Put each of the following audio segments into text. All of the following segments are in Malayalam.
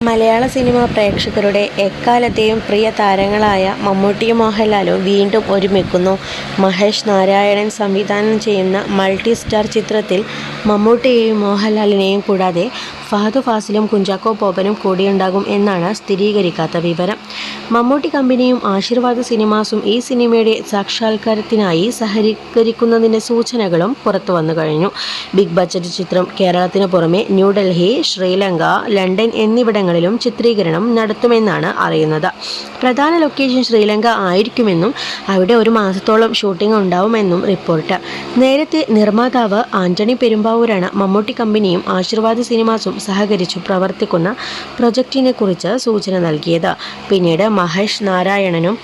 മലയാള സിനിമാ പ്രേക്ഷകരുടെ എക്കാലത്തെയും പ്രിയ താരങ്ങളായ മമ്മൂട്ടിയും മോഹൻലാലും വീണ്ടും ഒരുമിക്കുന്നു. മഹേഷ് നാരായണൻ സംവിധാനം ചെയ്യുന്ന മൾട്ടി സ്റ്റാർ ചിത്രത്തിൽ മമ്മൂട്ടിയെയും മോഹൻലാലിനെയും കൂടാതെ ഫഹദ് ഫാസിലും കുഞ്ചാക്കോ പോപ്പനും കൂടിയുണ്ടാകും എന്നാണ് സ്ഥിരീകരിക്കാത്ത വിവരം. മമ്മൂട്ടി കമ്പനിയും ആശീർവാദ് സിനിമാസും ഈ സിനിമയുടെ സാക്ഷാത്കാരത്തിനായി സഹകരിക്കുന്നതിന്റെ സൂചനകളും പുറത്തു വന്നു കഴിഞ്ഞു. ബിഗ് ബജറ്റ് ചിത്രം കേരളത്തിന് പുറമെ ന്യൂഡൽഹി, ശ്രീലങ്ക, ലണ്ടൻ എന്നിവിടങ്ങളിലും ചിത്രീകരണം നടത്തുമെന്നാണ് അറിയുന്നത്. പ്രധാന ലൊക്കേഷൻ ശ്രീലങ്ക ആയിരിക്കുമെന്നും അവിടെ ഒരു മാസത്തോളം ഷൂട്ടിംഗ് ഉണ്ടാവുമെന്നും റിപ്പോർട്ട്. നേരത്തെ നിർമ്മാതാവ് ആന്റണി പെരുമ്പാവൂരാണ് മമ്മൂട്ടി കമ്പനിയും ആശീർവാദ് സിനിമാസും സഹകരിച്ചു പ്രവർത്തിക്കുന്ന പ്രൊജക്ടിനെക്കുറിച്ച് സൂചന നൽകിയത്. പിന്നീട് മഹേഷ് നാരായണനും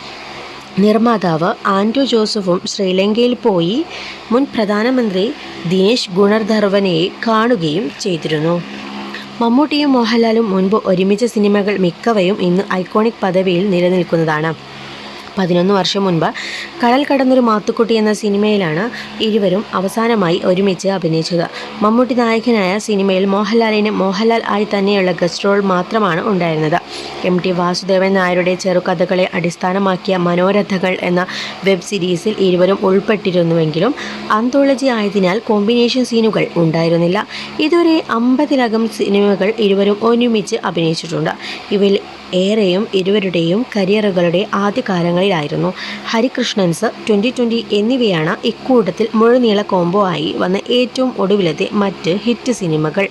നിർമ്മാതാവ് ആൻഡ്രു ജോസഫും ശ്രീലങ്കയിൽ പോയി മുൻ പ്രധാനമന്ത്രി ദിനേശ് ഗുണർധർവനെ കാണുകയും ചെയ്തിരുന്നു. മമ്മൂട്ടിയും മോഹൻലാലും മുൻപ് ഒരുമിച്ച സിനിമകൾ മിക്കവയും ഇന്ന് ഐക്കോണിക് പദവിയിൽ നിലനിൽക്കുന്നതാണ്. പതിനൊന്ന് വർഷം മുൻപ് കടൽ കടന്നൊരു മാത്തുക്കുട്ടി എന്ന സിനിമയിലാണ് ഇരുവരും അവസാനമായി ഒരുമിച്ച് അഭിനയിച്ചത്. മമ്മൂട്ടി നായകനായ സിനിമയിൽ മോഹൻലാലിന് മോഹൻലാൽ ആയി തന്നെയുള്ള ഗസ്റ്റ് റോൾ മാത്രമാണ് ഉണ്ടായിരുന്നത്. എം. ടി. വാസുദേവൻ നായരുടെ ചെറുകഥകളെ അടിസ്ഥാനമാക്കിയ മനോരഥകൾ എന്ന വെബ് സീരീസിൽ ഇരുവരും ഉൾപ്പെട്ടിരുന്നുവെങ്കിലും അന്തോളജി ആയതിനാൽ കോമ്പിനേഷൻ സീനുകൾ ഉണ്ടായിരുന്നില്ല. ഇതുവരെ അമ്പതിലകം സിനിമകൾ ഇരുവരും ഒരുമിച്ച് അഭിനയിച്ചിട്ടുണ്ട്. ഇവയിൽ ഏറെയും ഇരുവരുടെയും കരിയറുകളുടെ ആദ്യകാലങ്ങളിലായിരുന്നു. ഹരികൃഷ്ണൻസ്, ട്വന്റി ട്വന്റി എന്നിവയാണ് ഇക്കൂട്ടത്തിൽ മുഴുനീള കോംബോ ആയി വന്ന ഏറ്റവും ഒടുവിലത്തെ മറ്റ് ഹിറ്റ് സിനിമകൾ.